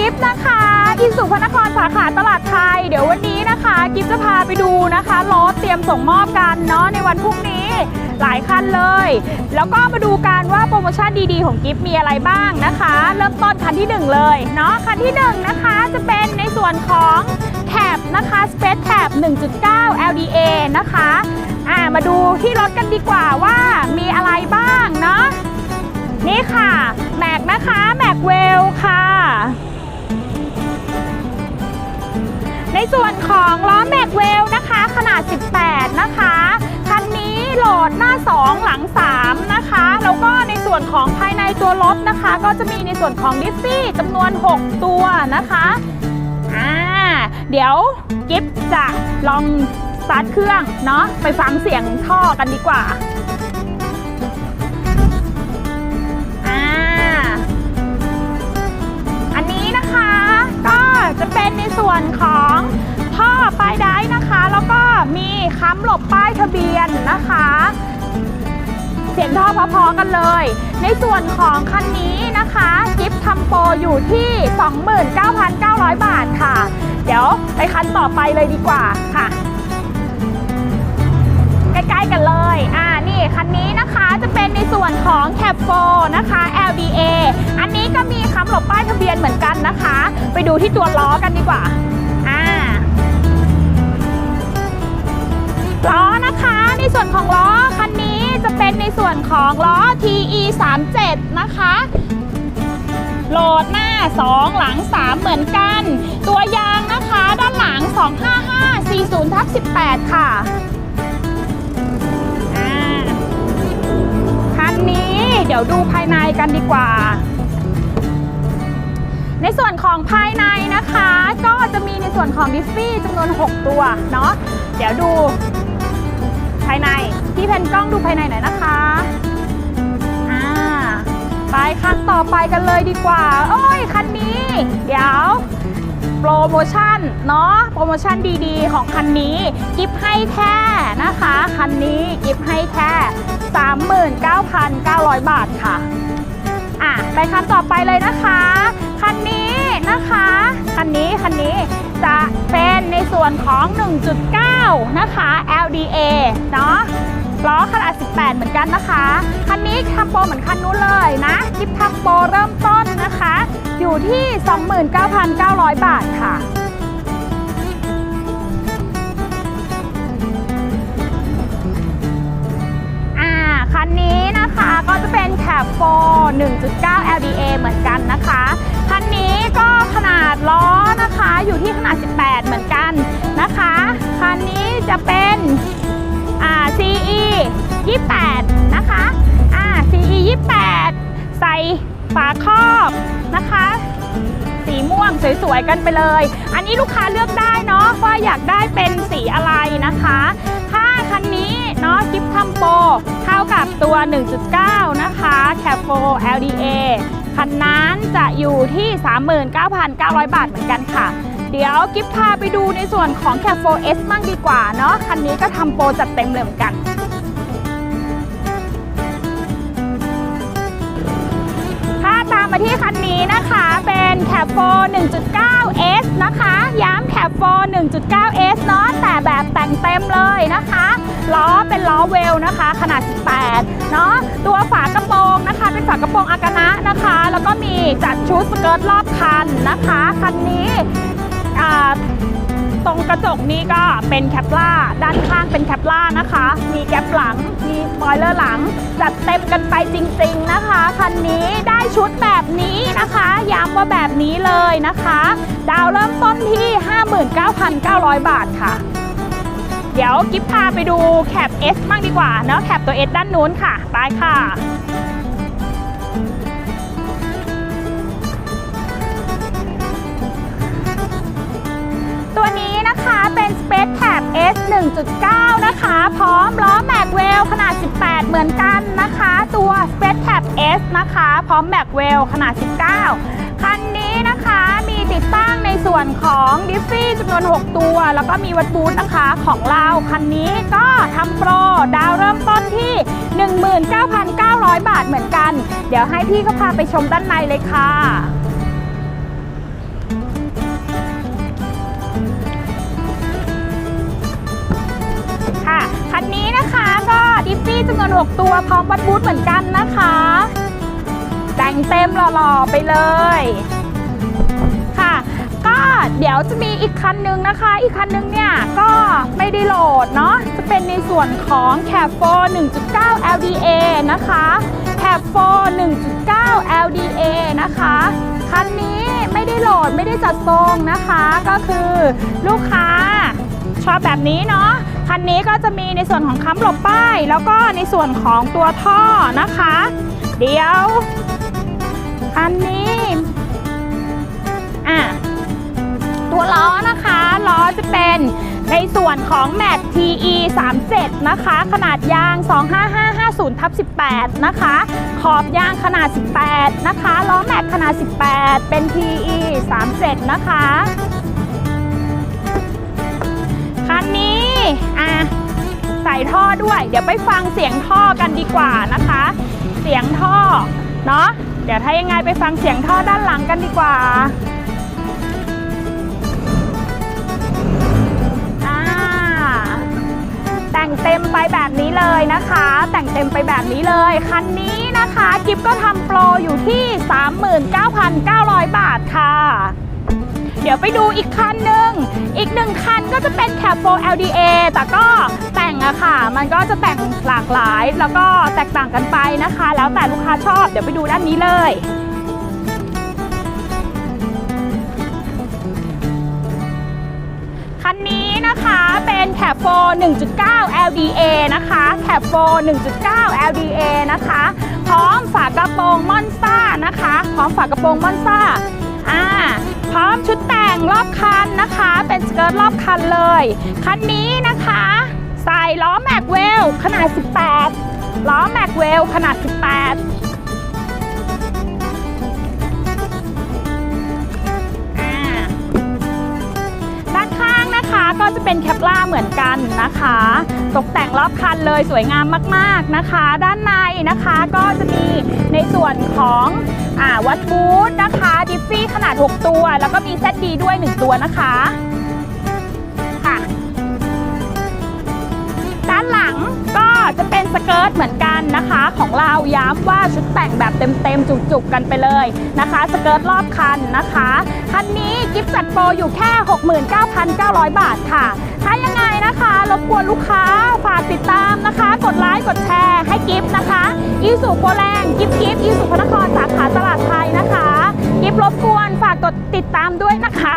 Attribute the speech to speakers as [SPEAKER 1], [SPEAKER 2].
[SPEAKER 1] กิฟต์นะคะอิสุพระนครสาขาตลาดไทย เดี๋ยววันนี้นะคะ กิฟต์จะพาไปดูนะคะรถเตรียมส่งมอบกันเนาะในวันพรุ่งนี้หลายคันเลย แล้วก็มาดูกันว่าโปรโมชั่นดีๆ ของกิฟต์มีอะไรบ้างนะคะ เริ่มต้นคันที่หนึ่งเลยเนาะคันที่หนึ่งนะคะจะเป็นในส่วนของแคปนะคะ Space Tab 1.9 LDA นะคะอ่ามาดูที่รถกันดีกว่าว่ามีอะไรบ้าง ในส่วนของล้อแม็กเวลนะคะ ขนาด 18 นะคะ คันนี้โหลดหน้า 2 หลัง 3 นะคะ แล้วก็ในส่วนของภายในตัวรถนะคะ ก็จะมีในส่วนของดิฟฟี่จำนวน 6 ตัวนะคะอ่าเดี๋ยวกิฟจะลองสตาร์ทเครื่องเนาะไปฟังเสียงท่อกันดีกว่าอ่าอันนี้นะคะก็จะเป็นในส่วนของ ค้ำหลบป้ายทะเบียนนะคะ เสียงท่อพอๆกันเลย ในส่วนของคันนี้นะคะกิฟทำโปรอยู่ที่ 29,900 บาทค่ะ เดี๋ยวไปคันต่อไปเลยดีกว่าค่ะ ใกล้ๆกันเลย อ่านี่คันนี้นะคะจะเป็นในส่วนของ c a p 4นะคะ LDA อันนี้ก็มีคำหลบป้ายทะเบียนเหมือนกันนะคะ ไปดูที่ตัวล้อกันดีกว่า ล้อนะคะในส่วนของล้อคันนี้จะเป็นในส่วนของล้อ TE 3 7นะคะโหลดหน้า 2 หลัง 3 เหมือนกัน ตัวยางนะคะด้านหลัง 255 40ทับ18 ค่ะคันนี้เดี๋ยวดูภายในกันดีกว่า ในส่วนของภายในนะคะ ก็จะมีในส่วนของดิฟฟี่จำนวน 6 ตัวเนาะเดี๋ยวดูายในที่เพนกล้องดูภายในหน่อยนะคะอ่าไปคันต่อไปกันเลยดีกว่า โอ้ยคันนี้ เดี๋ยวโปรโมชั่นเนาะโปรโมชั่นดีๆ ของคันนี้ กิฟให้แค่นะคะ คันนี้กิฟให้แค่ 39,900 บาทค่ะ อะไปคันต่อไปเลยนะคะ คันนี้นะคะ คันนี้คันนี้จะเป็นในส่วนของ 1.9 นะคะ LDA เนาะล้อขนาด 18 เหมือนกันนะคะ คันนี้ทำโปรเหมือนคันนู้นเลยนะกิฟทำโปรเริ่มต้นนะคะ อยู่ที่ 29,900 บาทค่ะอ่าคันนี้นะคะก็จะเป็นแคปโฟ1.9 LDA เหมือนกันนะคะ จะเป็นอ่า CE 28 นะคะอ่า CE 28 ใส่ฝาครอบนะคะ สีม่วงสวยๆกันไปเลย อันนี้ลูกค้าเลือกได้เนาะว่าอยากได้เป็นสีอะไรนะคะ ถ้าคันนี้เนาะกิฟทัมโปเท่ากับตัว 1.9 นะคะแคปโฟ LDA คันนั้นจะอยู่ที่ 39,900 บาทเหมือนกันค่ะ เดี๋ยวกิฟพาไปดูในส่วนของแคปโฟ S มั่งดีกว่าเนาะคันนี้ก็ทำโปรจัดเต็มเลยเหมือนกัน ถ้าตามมาที่คันนี้นะคะเป็นแคปโฟ 1.9S นะคะ ย้ำแคปโฟ 1.9S เนาะแต่แบบแต่งเต็มเลยนะคะล้อเป็นล้อเวลนะคะ ขนาด 18 เนาะตัวฝากระโปรงนะคะ เป็นฝากระโปรงอากานะนะคะ แล้วก็มีจัดชุดสเกิร์ตรอบคันนะคะ คันนี้ ตรงกระจกนี้ก็เป็นแคปล่าด้านข้างเป็นแคปล่านะคะ มีแก๊ปหลัง มีสปอยเลอร์หลัง จัดเต็มกันไปจริง ๆนะคะ คันนี้ได้ชุดแบบนี้นะคะ ย้ำว่าแบบนี้เลยนะคะ ดาวเริ่มต้นที่ 59,900 บาทค่ะ เดี๋ยวกิฟพาไปดูแคป S บ้างดีกว่าเนาะแคปตัว S ด้านนู้นค่ะ ไปค่ะ 1.9 นะคะ พร้อมล้อแม็กเวลขนาด 18 เหมือนกันนะคะ ตัว Space Tab S นะคะ พร้อมแม็กเวลขนาด 19 คันนี้นะคะมีติดตั้งในส่วนของดิฟฟี่จำนวน 6 ตัว แล้วก็มีวัดบูธนะคะของเรา คันนี้ก็ทำโปร ดาวเริ่มต้นที่ 19,900 บาทเหมือนกัน เดี๋ยวให้พี่เขาพาไปชมด้านในเลยค่ะ จำนวน 6 ตัวพร้อมวัดบูธเหมือนกันนะคะ แต่งเต็มหล่อๆไปเลย ค่ะ ก็เดี๋ยวจะมีอีกคันนึงนะคะ อีกคันนึงเนี่ยก็ไม่ได้โหลดเนาะ จะเป็นในส่วนของ c a b 4 1.9 LDA นะคะ c a b 4 1.9 LDA นะคะ คันนี้ไม่ได้โหลดไม่ได้จัดทรงนะคะ ก็คือลูกค้า ชอบแบบนี้เนาะคันนี้ก็จะมีในส่วนของค้ำหลบป้าย แล้วก็ในส่วนของตัวท่อนะคะ เดี๋ยวคันนี้อะตัวล้อนะคะล้อจะเป็นในส่วนของแมท TE 37นะคะ ขนาดยาง 25550ทับ18 นะคะ ขอบยางขนาด 18 นะคะ ล้อแม็กขนาด 18 เป็น TE 37นะคะ ท่อด้วย เดี๋ยวไปฟังเสียงท่อกันดีกว่านะคะ เสียงท่อเนาะเดี๋ยวถ้ายังไงไปฟังเสียงท่อด้านหลังกันดีกว่าอ่าแต่งเต็มไปแบบนี้เลยนะคะ แต่งเต็มไปแบบนี้เลย คันนี้นะคะกิฟก็ทำโปรอยู่ที่ 39,900 บาทค่ะ เดี๋ยวไปดูอีกคันหนึ่ง อีกหนึ่งคันก็จะเป็น Cab 4 LDA แต่ก็ แต่งอะค่ะ มันก็จะแต่งหลากหลาย แล้วก็แตกต่างกันไปนะคะ แล้วแต่ลูกค้าชอบเดี๋ยวไปดูด้านนี้เลย คันนี้นะคะเป็น c a b 4 1.9 LDA นะคะ c a b 4 1.9 LDA นะคะ พร้อมฝากระโปรงมอนสเตอร์นะคะ พร้อมฝากระโปรงมอนสเตอร์อ่าพร้อมชุดแต่งรอบคันนะคะ เป็นสเกิร์ตรอบคันเลย คันนี้นะคะ ล้อแม็กเวลขนาด 18 ล้อแม็กเวลขนาด 18 ด้านข้างนะคะก็จะเป็นแคปล่าเหมือนกันนะคะ ตกแต่งรอบคันเลยสวยงามมากๆนะคะ ด้านในนะคะก็จะมีในส่วนของอวัดบูธนะคะ ดิฟฟี่ขนาด 6 ตัว แล้วก็มีเซตดีด้วย 1 ตัวนะคะ สเกิร์ตเหมือนกันนะคะ ของเราย้ำว่าชุดแต่งแบบเต็มๆ จุกๆ กันไปเลยนะคะ สเกิร์ตรอบคันนะคะคันนี้กิฟต์จัดโปรอยู่แค่ 69,900 บาทค่ะ ถ้ายังไงนะคะรบกวนลูกค้าฝากติดตามนะคะ กดไลค์กดแชร์ให้กิฟต์นะคะอีสุโปรแรงกิฟต์กิฟต์อีสุพนครสาขาตลาดไทยนะคะ กิฟต์รบกวนฝากกดติดตามด้วยนะคะ